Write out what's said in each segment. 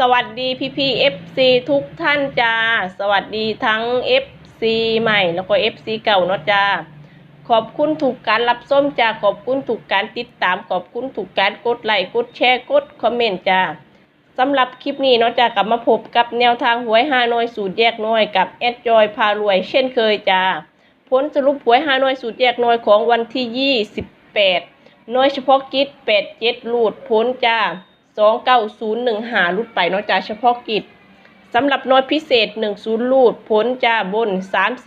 สวัสดีพี่พี่เอฟซีทุกท่านจ้า สวัสดีทั้งเอฟซีใหม่แล้วก็เอฟซีเก่าเนาะจ้า ขอบคุณถูกการรับส้มจ้า ขอบคุณถูกการติดตาม ขอบคุณถูกการกดไลค์ กดแชร์ กดคอมเมนต์จ้าสำหรับคลิปนี้เนาะจ้ากลับมาพบกับแนวทางหวยฮานอยสูตรแยกน้อยกับแอดจอยพารวย เช่นเคยจ้า ผลสรุปหวยฮานอยสูตรแยกน้อยของวันที่ 28น้อยเฉพาะกิจ 87ลูดพ้นจ้า 29015หาลูดไปเนาะจ้าเฉพาะกิจสำหรับน้อยพิเศษ 10ลูดพ้นจ้าบน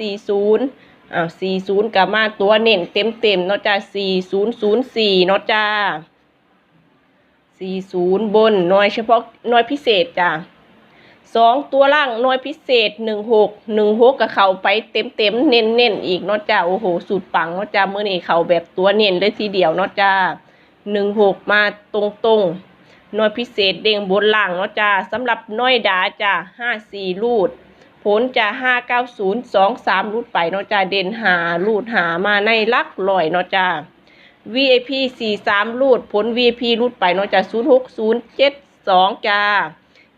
340อ้าว40กับมาตัวเน้นเต็มเต็มๆเนาะจ้า4004เนาะจ้า40 บนน้อยเฉพาะน้อยพิเศษจ้าสองตัวล่างน้อยพิเศษหนึ่งหกหนึ่งหกกับเขาไปเต็มเต็มเน้นเน้นอีกเนาะจ้าโอ้โหสูตรปังเนาะจ้าเมื่อนี้เขาแบบตัวเน้นเลยทีเดียวเนาะจ้าหนึ่งหกมาตรงตรง ๆน้อยพิเศษเด้งบนล่างเนาะจ้าสำหรับน้อยดาจ้าห้าสี่ลูด ผลจะห้าเก้าศูนย์สองสามลูดไปเนาะจ้าเด่นหาลูดหามาในลักลอยเนาะจ้า VIP สี่สามลูด ผล VIP ลูดไปเนาะจ้าศูนย์หกศูนย์เจ็ดสองจ้า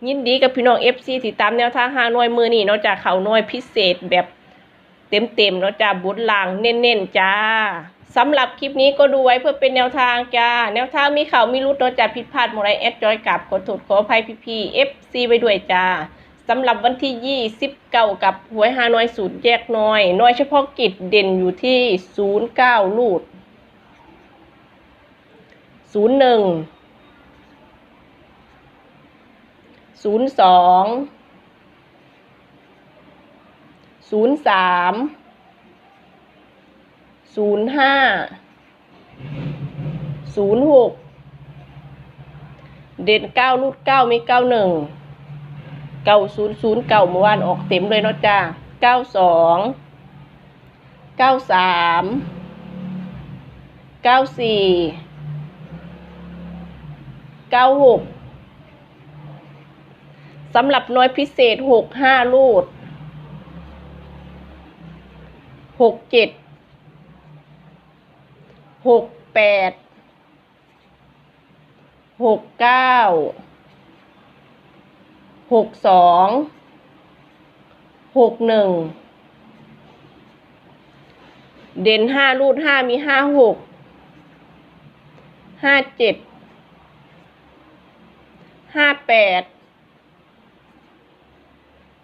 ยินดีกับพี่น้อง FC ที่ตามแนวทางห้าน่วยมือนี่เนาะจ้าเขาน่วยพิเศษแบบเต็มๆเนาะจ้าบุญลางเน้นๆจ้า สำหรับคลิปนี้ก็ดูไว้เพื่อเป็นแนวทางจ้า แนวทางมีเขามีรุดเนจ้าผิดพลาดหมดไรแอดจอยกับขอโทษขออภัยพี่ๆ FC ไว้ด้วยจ้าสำหรับวันที่20เก่ากับหวยฮานอยสูตรแยกน้อย น้อยเฉพาะกิจเด่นอยู่ที่ 09 ลูด 01ศูนย์สอง ศูนย์ห้าศูนย์หกเด่นเก้ารูดเก้ามีเก้าหนึ่งเก้าศูนย์ศูนย์เก้าเมื่อวานออกเต็มเลยเนาะจ้าเก้าสองเก้าสามเก้าสี่เก้าหกสำหรับน้อยพิเศษหกห้าลูดหกเจ็ด หกแปดหกเก้าหกสองหกหนึ่งเด่นห้าลูดห้ามีห้าหกห้าเจ็ดห้าแปด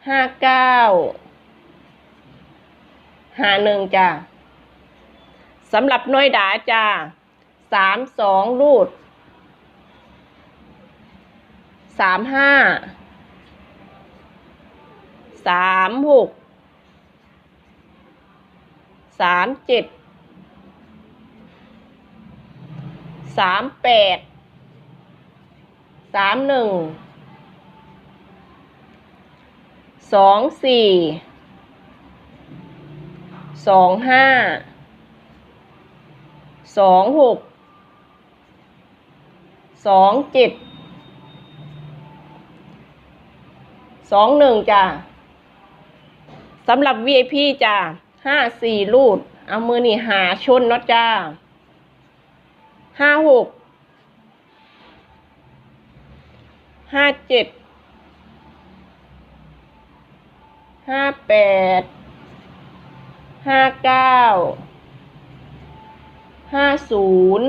ห้าเก้าหาหนึ่งจ้า สำหรับน้อยดาจ้าสามสองรูดสามห้าสามหกสามเจ็ดสามแปดสามหนึ่งสองสี่สองห้า สองหกสองเจ็ดสองหนึ่งจ้ะสำหรับ VIP จ้ะห้าสี่ลูด เอามือนี่หาชนเนาะจ้าห้าหกห้าเจ็ดห้าแปดห้าเก้า ห้าศูนย์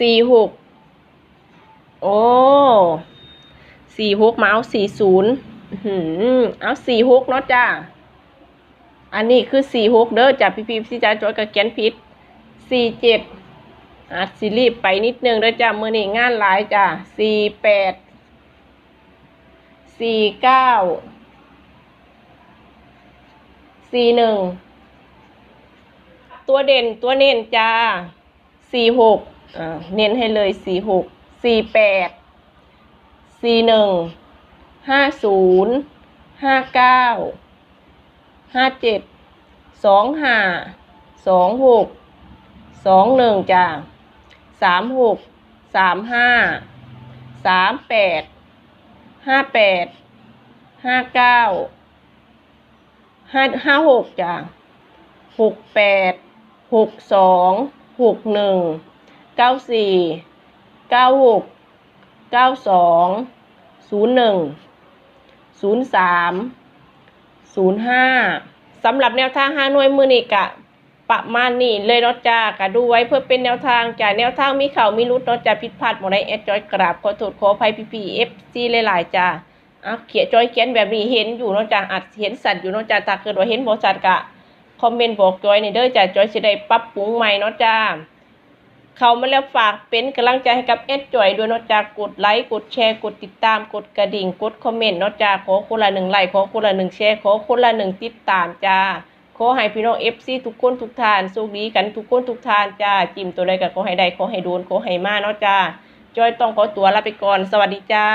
สี่หกโอ้สี่หกมาเอาสี่ศูนย์หืมเอาสี่หกเนาะจ้า อันนี้คือสี่หกเด้อจ้ะพี่พีพี่จ้าจอยกับแกนพิษสี่เจ็ดอาจสิรีบไปนิดนึงเด้อจ้ะมือนี้งานหลายจ้ะสี่แปดสี่เก้าสี่หนึ่ง ตัวเด่นตัวเน้นจ้าสี่หกเน้นให้เลยสี่หกสี่แปดสี่หนึ่งห้าศูนย์ห้าเก้าห้าเจ็ดสองห้าสองหกสองหนึ่งจ้าสามหกสามห้าสามแปดห้าแปดห้าเก้าห้าห้าหกจ้ะหกแปด หกสองหกหนึ่งเก้าสี่เก้าหกเก้าสองศูนย์หนึ่งศูนย์สามศูนย์ห้าสำหรับแนวทางห้าหน่วยมือนี่กะประมาณนี้เลยเนาะจ้ากะดูไว้เพื่อเป็นแนวทางจ้าแนวทางมีเข่ามีรุดเนาะจ้าผิดพลาดหมดได้แอดจอยกราบขอโทษขออภัยพี่พีเอฟซีหลายๆจ้าอะเขียนจอยเขียนแบบนี้เห็นอยู่เนาะจ้าอาจเห็นสัตว์อยู่เนาะจ้าถ้าเกิดว่าเห็นบ่สัตว์กะ คอมเมนต์บอกจอยในเด้อจ้าจอยสิได้ปรับปรุงใหม่เนาะจ้าเขามาแล้วฝากเป็นกำลังใจให้กับแอดจอยด้วยเนาะจ้ากดไลค์กดแชร์กดติดตามกดกระดิ่ง กดคอมเมนต์เนาะจ้าขอคนละหนึ่งไลค์ขอคนละหนึ่งแชร์ขอคนละหนึ่งติดตามจ้าขอให้พี่น้องเอฟซีทุกคนทุกท่านสุขดีกันทุกคนทุกท่านจ้าจิ้มตัวใดก็ขอให้ได้ขอให้โดนขอให้มาเนาะจ้าจอยต้องขอตัวลาไปก่อนสวัสดีจ้า